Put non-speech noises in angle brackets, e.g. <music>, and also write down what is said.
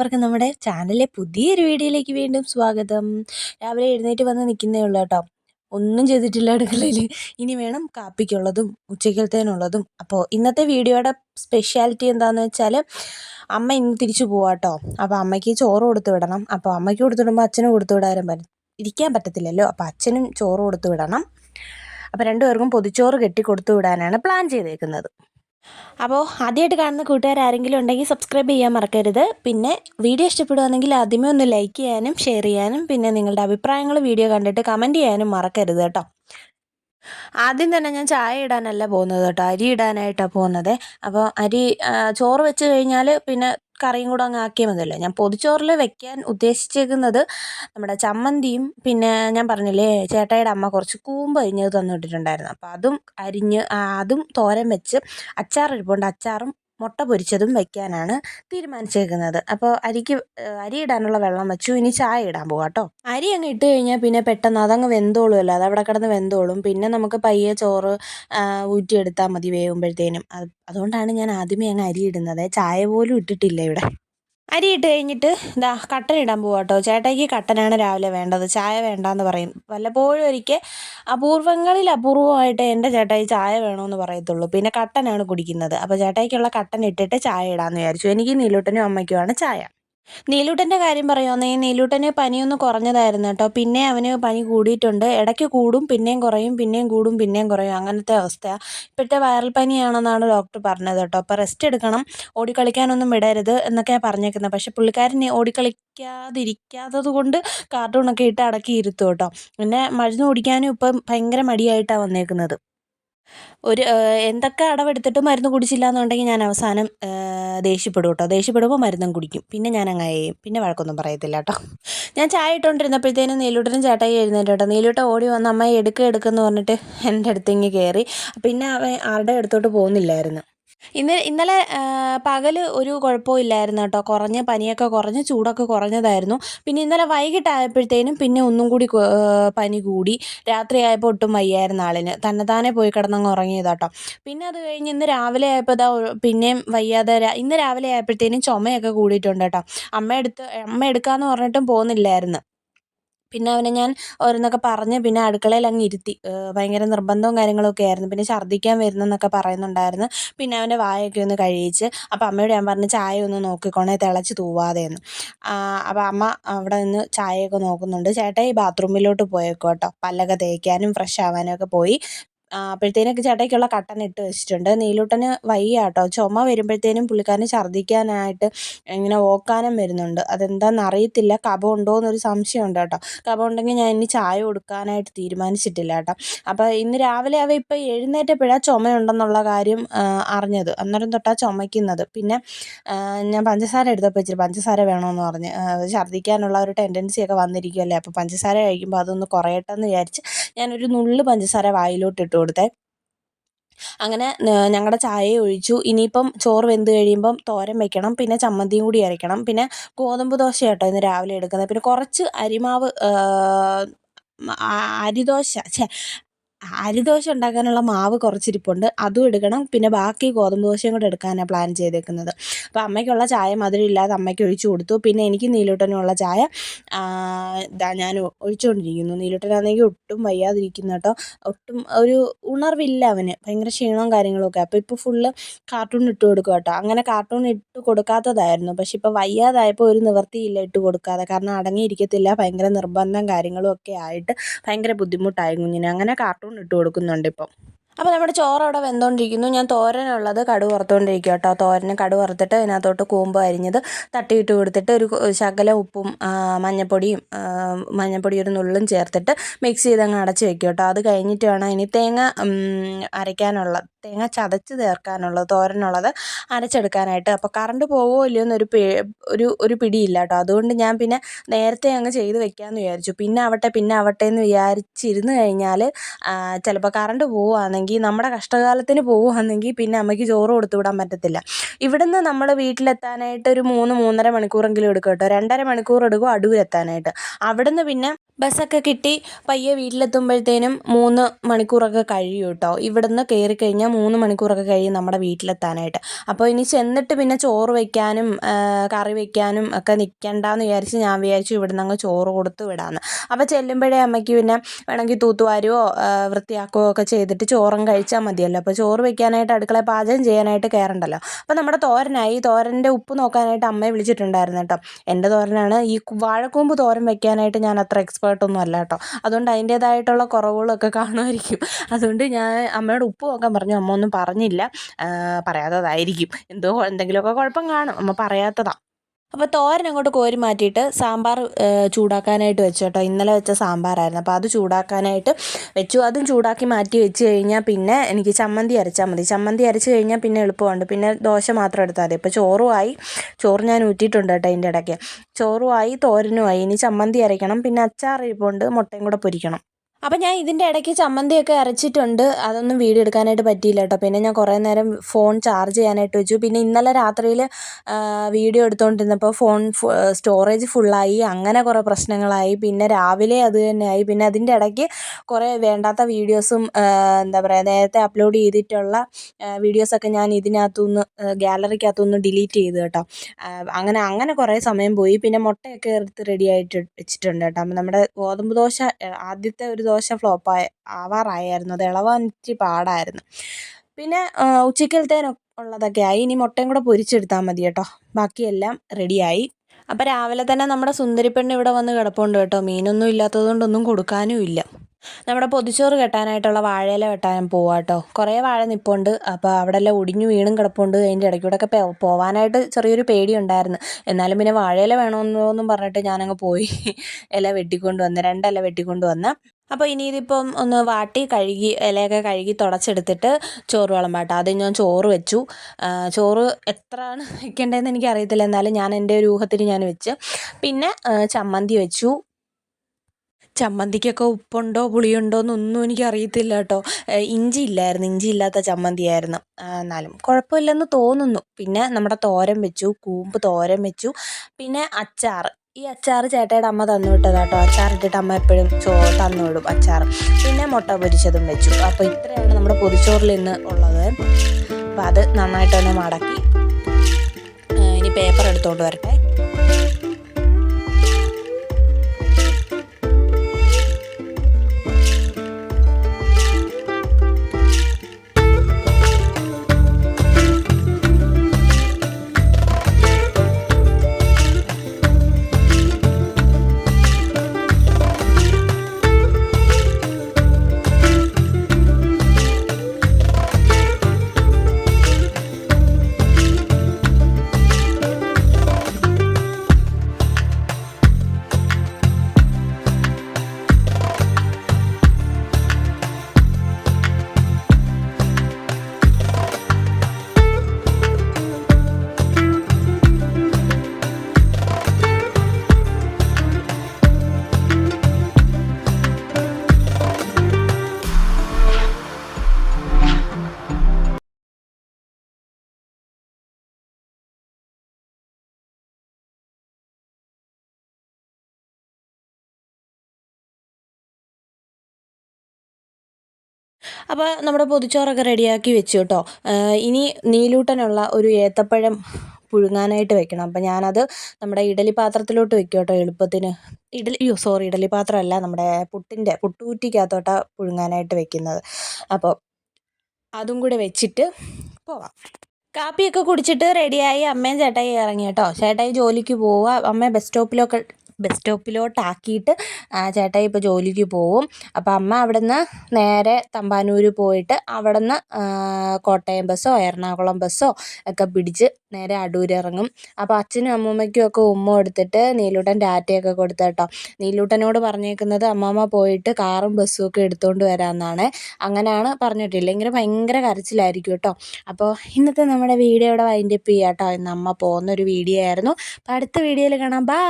എല്ലാവർക്കും നമ്മുടെ ചാനലിലെ പുതിയൊരു വീഡിയോയിലേക്ക് വീണ്ടും സ്വാഗതം. രാവിലെ എഴുന്നേറ്റ് വന്ന് നിൽക്കുന്നേ ഉള്ളൂ കേട്ടോ. ഒന്നും ചെയ്തിട്ടില്ല അടുക്കളയിൽ ഇനി വേണം കാപ്പിക്കുള്ളതും ഉച്ചക്കലത്തേനുള്ളതും അപ്പോൾ ഇന്നത്തെ വീഡിയോയുടെ സ്പെഷ്യാലിറ്റി എന്താണെന്ന് വെച്ചാൽ അമ്മ ഇന്ന് തിരിച്ചു പോവാട്ടോ അപ്പോൾ അമ്മയ്ക്ക് ചോറ് കൊടുത്തു വിടണം. അപ്പോൾ അമ്മയ്ക്ക് കൊടുത്തു വിടുമ്പോൾ അച്ഛനും കൊടുത്തു വിടാനും പറ്റും ഇരിക്കാൻ പറ്റത്തില്ലല്ലോ. അപ്പോൾ അച്ഛനും ചോറ് കൊടുത്തു വിടണം. അപ്പോൾ രണ്ടുപേർക്കും പൊതിച്ചോറ് കെട്ടി കൊടുത്തു വിടാനാണ് പ്ലാൻ ചെയ്തേക്കുന്നത്. അപ്പോൾ ആദ്യമായിട്ട് കാണുന്ന കൂട്ടുകാർ ആരെങ്കിലും ഉണ്ടെങ്കിൽ സബ്സ്ക്രൈബ് ചെയ്യാൻ മറക്കരുത്. പിന്നെ വീഡിയോ ഇഷ്ടപ്പെടുകയാണെങ്കിൽ ആദ്യമേ ഒന്ന് ലൈക്ക് ചെയ്യാനും ഷെയർ ചെയ്യാനും പിന്നെ നിങ്ങളുടെ അഭിപ്രായങ്ങൾ വീഡിയോ കണ്ടിട്ട് കമന്റ് ചെയ്യാനും മറക്കരുത് കേട്ടോ. ആദ്യം തന്നെ ഞാൻ ചായ ഇടാനല്ല പോകുന്നത് കേട്ടോ. അരി ഇടാനായിട്ടാണ് പോകുന്നത്. അപ്പോൾ അരി ചോറ് വെച്ച് കഴിഞ്ഞാൽ പിന്നെ കറിയും കൂടെ അങ്ങ് ആക്കിയാൽ മതിയല്ലോ. ഞാൻ പൊതിച്ചോറിൽ വെക്കാൻ ഉദ്ദേശിച്ചേക്കുന്നത് നമ്മുടെ ചമ്മന്തിയും പിന്നെ ഞാൻ പറഞ്ഞില്ലേ ചേട്ടായിയുടെ അമ്മ കുറച്ച് കൂമ്പ് അരിഞ്ഞത് തന്നു വിട്ടിട്ടുണ്ടായിരുന്നു. അപ്പോൾ അതും അരിഞ്ഞ് അതും തോരൻ വെച്ച് അച്ചാർ ഇരിപ്പുണ്ട്. അച്ചാറും മുട്ട പൊരിച്ചതും വെക്കാനാണ് തീരുമാനിച്ചേക്കുന്നത്. അപ്പോൾ അരിക്ക് അരി ഇടാനുള്ള വെള്ളം വെച്ചു. ഇനി ചായ ഇടാൻ പോകാം കേട്ടോ അരി അങ്ങ് ഇട്ട് കഴിഞ്ഞാൽ പിന്നെ പെട്ടെന്ന് അതങ്ങ് വെന്തോളുമല്ലോ അത് അവിടെ കിടന്ന് വെന്തോളും. പിന്നെ നമുക്ക് പയ്യെ ചോറ് ഊറ്റിയെടുത്താൽ മതി വേകുമ്പോഴത്തേനും അതുകൊണ്ടാണ് ഞാൻ ആദ്യമേ അങ്ങ് അരി ഇടുന്നത്. ചായ പോലും ഇട്ടിട്ടില്ല ഇവിടെ. അരി ഇട്ട് കഴിഞ്ഞിട്ട് ഇതാ കട്ടൻ ഇടാൻ പോവാം കേട്ടോ ചേട്ടായിക്ക് കട്ടനാണ് രാവിലെ വേണ്ടത്. ചായ വേണ്ടാന്ന് പറയും. വല്ലപ്പോഴും ഒരിക്കൽ അപൂർവങ്ങളിൽ അപൂർവമായിട്ട് എന്റെ ചേട്ടായി ചായ വേണമെന്ന് പറയത്തുള്ളൂ. പിന്നെ കട്ടനാണ് കുടിക്കുന്നത്. അപ്പോൾ ചേട്ടായിക്കുള്ള കട്ടൻ ഇട്ടിട്ട് ചായ ഇടാമെന്ന് വിചാരിച്ചു. എനിക്ക് നീലൂട്ടനും അമ്മയ്ക്കുമാണ് ചായ. നീലൂട്ടന്റെ കാര്യം പറയുവാണെങ്കിൽ നീലൂട്ടന് പനിയൊന്ന് കുറഞ്ഞതായിരുന്നു കേട്ടോ. പിന്നെ അവന് പനി കൂടിയിട്ടുണ്ട്. ഇടയ്ക്ക് കൂടും പിന്നെയും കുറയും പിന്നെയും കൂടും പിന്നെയും കുറയും. അങ്ങനത്തെ അവസ്ഥയാണ് ഇപ്പോഴത്തെ വൈറൽ പനിയാണെന്നാണ് ഡോക്ടർ പറഞ്ഞത് കേട്ടോ. അപ്പോൾ റെസ്റ്റ് എടുക്കണം ഓടിക്കളിക്കാനൊന്നും വിടരുത് എന്നൊക്കെയാണ് പറഞ്ഞേക്കുന്നത്. പക്ഷേ പുള്ളിക്കാരൻ ഓടിക്കളിക്കാതിരിക്കാത്തത് കൊണ്ട് കാർട്ടൂണൊക്കെ ഇട്ട് അടക്കി ഇരുത്തും കേട്ടോ. പിന്നെ മരുന്ന് കുടിക്കാനും ഇപ്പം ഭയങ്കര മടിയായിട്ടാണ് വന്നേക്കുന്നത്. ഒരു എന്തൊക്കെ അടവെടുത്തിട്ടും മരുന്ന് കുടിച്ചില്ല എന്നുണ്ടെങ്കിൽ ഞാൻ അവസാനം ദേഷ്യപ്പെടും കേട്ടോ. ദേഷ്യപ്പെടുമ്പോൾ മരുന്നും കുടിക്കും. പിന്നെ ഞാൻ അങ്ങനെ ചെയ്യും. പിന്നെ വഴക്കൊന്നും പറയത്തില്ല കേട്ടോ. ഞാൻ ചായ ഇട്ടുകൊണ്ടിരുന്നപ്പോഴത്തേനും നീലൂട്ടനും ചേട്ടായി എഴുന്നേറ്റ് കേട്ടോ. നീലൂട്ട ഓടി വന്ന് അമ്മയെ എടുക്കുക എടുക്കുമെന്ന് പറഞ്ഞിട്ട് എന്റെ അടുത്തിങ്ങ് കയറി പിന്നെ അവൻ ആരുടെ അടുത്തോട്ട് പോകുന്നില്ലായിരുന്നു. ഇന്ന് ഇന്നലെ പകൽ ഒരു കുഴപ്പവും ഇല്ലായിരുന്നു കേട്ടോ. കുറഞ്ഞ് പനിയൊക്കെ കുറഞ്ഞ് ചൂടൊക്കെ കുറഞ്ഞതായിരുന്നു. പിന്നെ ഇന്നലെ വൈകിട്ടായപ്പോഴത്തേനും പിന്നെ ഒന്നും കൂടി പനി കൂടി. രാത്രിയായപ്പോൾ ഒട്ടും വയ്യായിരുന്നു ആളിന്. തന്നെത്താനെ പോയി കിടന്നങ്ങ് ഉറങ്ങിയതാട്ടോ പിന്നെ അത് കഴിഞ്ഞ് ഇന്ന് രാവിലെ ആയപ്പോൾ ഇതാ പിന്നെയും വയ്യാതെ ഇന്ന് രാവിലെ ആയപ്പോഴത്തേനും ചുമയൊക്കെ കൂടിയിട്ടുണ്ട് കേട്ടോ അമ്മ എടുത്ത് അമ്മ എടുക്കാമെന്ന് പറഞ്ഞിട്ടും പോകുന്നില്ലായിരുന്നു പിന്നെ അവനെ ഞാൻ ഓരോന്നൊക്കെ പറഞ്ഞ് പിന്നെ അടുക്കളയിൽ അങ്ങ് ഇരുത്തി. ഭയങ്കര നിർബന്ധവും കാര്യങ്ങളൊക്കെ ആയിരുന്നു. പിന്നെ ഛർദ്ദിക്കാൻ വരുന്നെന്നൊക്കെ പറയുന്നുണ്ടായിരുന്നു. പിന്നെ അവന്റെ വായൊക്കെ ഒന്ന് കഴിയിച്ച് അപ്പം അമ്മയോട് ഞാൻ പറഞ്ഞു ചായ ഒന്ന് നോക്കിക്കോണേ തിളച്ച് തൂവാതെ എന്ന് അപ്പോൾ അമ്മ അവിടെ നിന്ന് ചായയൊക്കെ നോക്കുന്നുണ്ട്. ഈ ബാത്റൂമിലോട്ട് പോയേക്കോട്ടോ പല്ലൊക്കെ തേക്കാനും ഫ്രഷ് ആവാനും ഒക്കെ പോയി. അപ്പോഴത്തേനൊക്കെ ചേട്ടായിക്കുള്ള കട്ടൻ ഇട്ട് വെച്ചിട്ടുണ്ട്. നീലൂട്ടന് വയ്യ കേട്ടോ ചുമ വരുമ്പോഴത്തേനും പുള്ളിക്കാരന് ഛർദ്ദിക്കാനായിട്ട് ഇങ്ങനെ ഓക്കാനം വരുന്നുണ്ട്. അതെന്താണെന്ന് അറിയത്തില്ല. കഫം ഉണ്ടോ എന്നൊരു സംശയമുണ്ട് കേട്ടോ. കഫം ഉണ്ടെങ്കിൽ ഞാൻ ഇനി ചായ കൊടുക്കാനായിട്ട് തീരുമാനിച്ചിട്ടില്ല കേട്ടോ. അപ്പോൾ ഇന്ന് രാവിലെ അവ ഇപ്പോൾ എഴുന്നേറ്റപ്പോഴാണ് ചുമയുണ്ടെന്നുള്ള കാര്യം അറിഞ്ഞത്. അന്നേരം തൊട്ടാണ് ചുമയ്ക്കുന്നത്. പിന്നെ ഞാൻ പഞ്ചസാര എടുത്തപ്പോൾ ഇച്ചിരി പഞ്ചസാര വേണമെന്ന് പറഞ്ഞ്. ഛർദ്ദിക്കാനുള്ള ഒരു ടെൻഡൻസി ഒക്കെ വന്നിരിക്കുമല്ലേ അപ്പോൾ പഞ്ചസാര കഴിക്കുമ്പോൾ അതൊന്ന് കുറയട്ടെ എന്ന് വിചാരിച്ച് ഞാനൊരു നുള്ള് പഞ്ചസാര വായിലോട്ട് ഇട്ട് കൊടുത്തേ. അങ്ങനെ ഞങ്ങളുടെ ചായ ഒഴിച്ചു. ഇനിയിപ്പം ചോറ് വെന്ത് കഴിയുമ്പം തോരൻ വെക്കണം പിന്നെ ചമ്മന്തിയും കൂടി അരയ്ക്കണം. പിന്നെ ഗോതമ്പ് ദോശ കേട്ടോ ഇന്ന് രാവിലെ എടുക്കുന്നത്. പിന്നെ കുറച്ച് അരിമാവ് അരിദോശ ഛേ അരിദോശ ഉണ്ടാക്കാനുള്ള മാവ് കുറച്ചിരിപ്പുണ്ട്. അതും എടുക്കണം. പിന്നെ ബാക്കി ഗോതമ്പ് ദോശയും കൂടെ എടുക്കാനാണ് പ്ലാൻ ചെയ്തേക്കുന്നത്. അപ്പോൾ അമ്മയ്ക്കുള്ള ചായ മധുരം ഇല്ലാതെ അമ്മയ്ക്ക് ഒഴിച്ചു കൊടുത്തു. പിന്നെ എനിക്ക് നീലൂട്ടനുള്ള ചായ ഇതാ ഞാൻ ഒഴിച്ചുകൊണ്ടിരിക്കുന്നു നീലൂട്ടനാണെങ്കിൽ ഒട്ടും വയ്യാതിരിക്കുന്നു കേട്ടോ. ഒട്ടും ഒരു ഉണർവില്ല അവന്. ഭയങ്കര ക്ഷീണവും കാര്യങ്ങളൊക്കെ. അപ്പോൾ ഇപ്പോൾ ഫുള്ള് കാർട്ടൂൺ ഇട്ട് കൊടുക്കുക കേട്ടോ. അങ്ങനെ കാർട്ടൂൺ ഇട്ട് കൊടുക്കാത്തതായിരുന്നു. പക്ഷെ ഇപ്പോൾ വയ്യാതായപ്പോൾ ഒരു നിവൃത്തിയില്ല ഇട്ട് കൊടുക്കാതെ. കാരണം അടങ്ങിയിരിക്കത്തില്ല. ഭയങ്കര നിർബന്ധം കാര്യങ്ങളും ഒക്കെ ആയിട്ട് ഭയങ്കര ബുദ്ധിമുട്ടായി കുഞ്ഞിന്. അങ്ങനെ കാർട്ടൂൺ ഇട്ട് കൊടുക്കുന്നുണ്ട് ഇപ്പം. അപ്പോൾ നമ്മുടെ ചോറ് അവിടെ വെന്തോണ്ടിരിക്കുന്നു. ഞാൻ തോരനുള്ളത് കടു വറുത്തുകൊണ്ടിരിക്കുക കേട്ടോ തോരന് കടു വറുത്തിട്ട് അതിനകത്തോട്ട് കൂമ്പ് അരിഞ്ഞത് തട്ടിയിട്ട് കൊടുത്തിട്ട് ഒരു ശകലം ഉപ്പും മഞ്ഞപ്പൊടിയും മഞ്ഞപ്പൊടി ഒരു നുള്ളും ചേർത്തിട്ട് മിക്സ് ചെയ്ത് അങ്ങ് അടച്ച് വെക്കും കേട്ടോ അത് കഴിഞ്ഞിട്ട് വേണം ഇനി തേങ്ങ അരയ്ക്കാനുള്ള തേങ്ങ ചതച്ച് ചേർക്കാനുള്ളത് തോരനുള്ളത് അരച്ചെടുക്കാനായിട്ട്. അപ്പോൾ കറണ്ട് പോവുമോ ഇല്ലയോ എന്നൊരു പേ ഒരു ഒരു പിടിയില്ല കേട്ടോ അതുകൊണ്ട് ഞാൻ പിന്നെ നേരത്തെ അങ്ങ് ചെയ്ത് വെക്കാമെന്ന് വിചാരിച്ചു. പിന്നെ ആവട്ടെ പിന്നെ ആവട്ടെ എന്ന് വിചാരിച്ചിരുന്ന് കഴിഞ്ഞാൽ ചിലപ്പോൾ കറണ്ട് പോവുകയാണെങ്കിൽ നമ്മുടെ കഷ്ടകാലത്തിന് പോവുകയാണെങ്കിൽ പിന്നെ അമ്മയ്ക്ക് ചോറ് കൊടുത്തു വിടാൻ പറ്റത്തില്ല. ഇവിടുന്ന് നമ്മൾ വീട്ടിലെത്താനായിട്ട് ഒരു മൂന്ന് മൂന്നര മണിക്കൂറെങ്കിലും എടുക്കും കേട്ടോ. രണ്ടര മണിക്കൂർ എടുക്കും അടൂരെത്താനായിട്ട്. അവിടുന്ന് പിന്നെ ബസ്സൊക്കെ കിട്ടി പയ്യെ വീട്ടിലെത്തുമ്പോഴത്തേനും മൂന്ന് മണിക്കൂറൊക്കെ കഴിയും കേട്ടോ. ഇവിടുന്ന് കയറി കഴിഞ്ഞാൽ മൂന്ന് മണിക്കൂറൊക്കെ കഴിയും നമ്മുടെ വീട്ടിലെത്താനായിട്ട്. അപ്പോൾ ഇനി ചെന്നിട്ട് പിന്നെ ചോറ് വയ്ക്കാനും കറി വയ്ക്കാനും ഒക്കെ നിൽക്കണ്ടെന്ന് വിചാരിച്ച് ഞാൻ വിചാരിച്ചു ഇവിടുന്ന് അങ്ങ് ചോറ് കൊടുത്ത് വിടാമെന്ന് അപ്പോൾ ചെല്ലുമ്പോഴേ അമ്മയ്ക്ക് പിന്നെ വേണമെങ്കിൽ തൂത്തുവാരുവോ വൃത്തിയാക്കുകയോ ഒക്കെ ചെയ്തിട്ട് ചോറും കഴിച്ചാൽ മതിയല്ലോ. അപ്പോൾ ചോറ് വയ്ക്കാനായിട്ട് അടുക്കള പാചകം ചെയ്യാനായിട്ട് കയറണ്ടല്ലോ. അപ്പോൾ നമ്മുടെ തോരനായി തോരന്റെ ഉപ്പ് നോക്കാനായിട്ട് അമ്മയെ വിളിച്ചിട്ടുണ്ടായിരുന്നു കേട്ടോ. എന്റെ തോരനാണ് ഈ വാഴക്കൂമ്പ് തോരൻ വയ്ക്കാനായിട്ട് ഞാൻ അത്ര എക്സ്പേർട്ട് എക്സ്പേർട്ടൊന്നും അല്ല കേട്ടോ. അതുകൊണ്ട് അതിന്റേതായിട്ടുള്ള കുറവുകളൊക്കെ കാണുമായിരിക്കും. അതുകൊണ്ട് ഞാൻ അമ്മയോട് ഉപ്പ് നോക്കാൻ പറഞ്ഞു. അമ്മ ഒന്നും പറഞ്ഞില്ല. പറയാത്തതായിരിക്കും. എന്തോ എന്തെങ്കിലുമൊക്കെ കുഴപ്പം കാണും. അമ്മ പറയാത്തതാണ് അപ്പോൾ തോരൻ അങ്ങോട്ട് കോരി മാറ്റിയിട്ട് സാമ്പാർ ചൂടാക്കാനായിട്ട് വെച്ചു കേട്ടോ. ഇന്നലെ വെച്ച സാമ്പാറായിരുന്നു. അപ്പോൾ അത് ചൂടാക്കാനായിട്ട് വെച്ചു. അതും ചൂടാക്കി മാറ്റി വെച്ച് കഴിഞ്ഞാൽ പിന്നെ എനിക്ക് ചമ്മന്തി അരച്ചാൽ മതി. ചമ്മന്തി അരച്ച് കഴിഞ്ഞാൽ പിന്നെ എളുപ്പമുണ്ട്. പിന്നെ ദോശ മാത്രം എടുത്താൽ മതി. ഇപ്പോൾ ചോറുമായി ചോറ് ഞാൻ ഊറ്റിയിട്ടുണ്ട് കേട്ടോ അതിന്റെ ഇടയ്ക്ക്. ചോറുമായി തോരനുമായി ഇനി ചമ്മന്തി അരയ്ക്കണം. പിന്നെ അച്ചാർ ഇരിപ്പുണ്ട്. മുട്ടയും കൂടെ പൊരിക്കണം. അപ്പം ഞാൻ ഇതിന്റെ ഇടയ്ക്ക് ചമ്മന്തിയൊക്കെ അരച്ചിട്ടുണ്ട്. അതൊന്നും വീഡിയോ എടുക്കാനായിട്ട് പറ്റിയില്ല കേട്ടോ. പിന്നെ ഞാൻ കുറേ നേരം ഫോൺ ചാർജ് ചെയ്യാനായിട്ട് വെച്ചു. പിന്നെ ഇന്നലെ രാത്രിയിൽ വീഡിയോ എടുത്തുകൊണ്ടിരുന്നപ്പോൾ ഫോൺ സ്റ്റോറേജ് ഫുള്ളായി. അങ്ങനെ കുറേ പ്രശ്നങ്ങളായി. പിന്നെ രാവിലെ അത് തന്നെയായി പിന്നെ അതിന്റെ ഇടയ്ക്ക് കുറേ വേണ്ടാത്ത വീഡിയോസും എന്താ പറയുക നേരത്തെ അപ്ലോഡ് ചെയ്തിട്ടുള്ള വീഡിയോസൊക്കെ ഞാൻ ഇതിനകത്തുനിന്ന് ഗാലറിക്കകത്തുനിന്ന് ഡിലീറ്റ് ചെയ്തു കേട്ടോ. അങ്ങനെ അങ്ങനെ കുറേ സമയം പോയി. പിന്നെ മുട്ടയൊക്കെ എടുത്ത് റെഡി ആയിട്ട് വെച്ചിട്ടുണ്ട് കേട്ടോ. നമ്മുടെ ഗോതമ്പ് ദോശ ആദ്യത്തെ ഒരു ദോശ ഫ്ലോപ്പായി ആവാറായിരുന്നു. അത് ഇളവാൻ പാടായിരുന്നു. പിന്നെ ഉച്ചക്കലത്തേന് ഉള്ളതൊക്കെ ആയി. ഇനി മുട്ടയും കൂടെ പൊരിച്ചെടുത്താൽ മതി കേട്ടോ. ബാക്കിയെല്ലാം റെഡിയായി. അപ്പോൾ രാവിലെ തന്നെ നമ്മുടെ സുന്ദരിപ്പെണ്ണ് ഇവിടെ വന്ന് കിടപ്പുണ്ട് കേട്ടോ. മീനൊന്നും ഇല്ലാത്തത് കൊണ്ടൊന്നും കൊടുക്കാനും ഇല്ല. നമ്മുടെ പൊതിച്ചോറ് കെട്ടാനായിട്ടുള്ള വാഴയില വെട്ടാൻ പോവാം കേട്ടോ കുറേ വാഴ നിൽപ്പുണ്ട് അപ്പോൾ അവിടെ എല്ലാം ഒടിഞ്ഞു വീണും കിടപ്പുണ്ട്. അതിന്റെ ഇടയ്ക്കൂടെയൊക്കെ പോവാനായിട്ട് ചെറിയൊരു പേടി ഉണ്ടായിരുന്നു എന്നാലും പിന്നെ വാഴയില വേണമെന്നൊന്നും പറഞ്ഞിട്ട് ഞാനങ്ങ് പോയി <laughs> ഇല വെട്ടിക്കൊണ്ട് വന്ന് രണ്ടില വെട്ടിക്കൊണ്ട് വന്ന. അപ്പോൾ ഇനി ഇതിപ്പം ഒന്ന് വാട്ടി കഴുകി ഇലയൊക്കെ കഴുകി തുടച്ചെടുത്തിട്ട് ചോറ് വിളമ്പാട്ടോ. ആദ്യം ഞാൻ ചോറ് വെച്ചു. ചോറ് എത്രയാണ് <laughs> വെക്കേണ്ടതെന്ന് എനിക്കറിയത്തില്ല. എന്നാലും ഞാൻ എന്റെ ഒരു ഊഹത്തിന് ഞാൻ വെച്ച്. പിന്നെ ചമ്മന്തി വെച്ചു. ചമ്മന്തിക്കൊക്കെ ഉപ്പുണ്ടോ പുളിയുണ്ടോ എന്നൊന്നും എനിക്ക് അറിയത്തില്ല കേട്ടോ ഇഞ്ചി ഇല്ലായിരുന്നു. ഇഞ്ചി ഇല്ലാത്ത ചമ്മന്തിയായിരുന്നു. എന്നാലും കുഴപ്പമില്ലെന്ന് തോന്നുന്നു. പിന്നെ നമ്മുടെ തോരൻ വെച്ചു കൂമ്പ് തോരൻ വെച്ചു പിന്നെ അച്ചാർ. ഈ അച്ചാർ ചേട്ടയുടെ അമ്മ തന്നു വിട്ടതാ കേട്ടോ. അച്ചാർ ഇട്ടിട്ട് അമ്മ എപ്പോഴും ചോ തന്നു വിടും അച്ചാർ. പിന്നെ മുട്ട പൊരിച്ചതും വെച്ചു. അപ്പോൾ ഇത്രയാണ് നമ്മുടെ പൊതിച്ചോറിൽ ഇന്ന് ഉള്ളത്. അപ്പോൾ അത് നന്നായിട്ട് തന്നെ മടക്കി. ഇനി പേപ്പർ എടുത്തുകൊണ്ട് വരട്ടെ. അപ്പോൾ നമ്മുടെ പൊതിച്ചോറൊക്കെ റെഡിയാക്കി വെച്ചു കേട്ടോ. ഇനി നീലൂട്ടനുള്ള ഒരു ഏത്തപ്പഴം പുഴുങ്ങാനായിട്ട് വെക്കണം. അപ്പം ഞാനത് നമ്മുടെ ഇഡലി പാത്രത്തിലോട്ട് വെക്കും കേട്ടോ എളുപ്പത്തിന്. ഇഡലി അയ്യോ സോറി ഇഡലി പാത്രമല്ല നമ്മുടെ പുട്ടിന്റെ പുട്ടുകുറ്റിക്കകത്തോട്ടാണ് പുഴുങ്ങാനായിട്ട് വെക്കുന്നത്. അപ്പോൾ അതും കൂടെ വെച്ചിട്ട് പോവാം. കാപ്പിയൊക്കെ കുടിച്ചിട്ട് റെഡിയായി അമ്മയും ചേട്ടായി ഇറങ്ങി കേട്ടോ. ചേട്ടായി ജോലിക്ക് പോവുക. അമ്മ ബസ് സ്റ്റോപ്പിലൊക്കെ ബസ് സ്റ്റോപ്പിലോട്ടാക്കിയിട്ട് ചേട്ടായി ഇപ്പോൾ ജോലിക്ക് പോവും. അപ്പോൾ അമ്മ അവിടെ നിന്ന് നേരെ തമ്പാനൂർ പോയിട്ട് അവിടെ നിന്ന് കോട്ടയം ബസ്സോ എറണാകുളം ബസ്സോ ഒക്കെ പിടിച്ച് നേരെ അടൂരിറങ്ങും. അപ്പോൾ അച്ഛനും അമ്മൂമ്മയ്ക്കും ഒക്കെ ഉമ്മ എടുത്തിട്ട് നീലൂട്ടൻ ഡാറ്റയൊക്കെ കൊടുത്തു കേട്ടോ. നീലൂട്ടനോട് പറഞ്ഞേക്കുന്നത് അമ്മമ്മ പോയിട്ട് കാറും ബസ്സും ഒക്കെ എടുത്തുകൊണ്ട് വരാമെന്നാണ് അങ്ങനെയാണ് പറഞ്ഞിട്ടില്ല. ഇങ്ങനെ ഭയങ്കര കരച്ചിലായിരിക്കും കേട്ടോ. അപ്പോൾ ഇന്നത്തെ നമ്മുടെ വീഡിയോ ഇവിടെ വൈൻഡപ്പ് ചെയ്യാം കേട്ടോ. ഇന്ന് അമ്മ പോകുന്നൊരു വീഡിയോ ആയിരുന്നു. അപ്പോൾ അടുത്ത വീഡിയോയിൽ കാണാം. ബൈ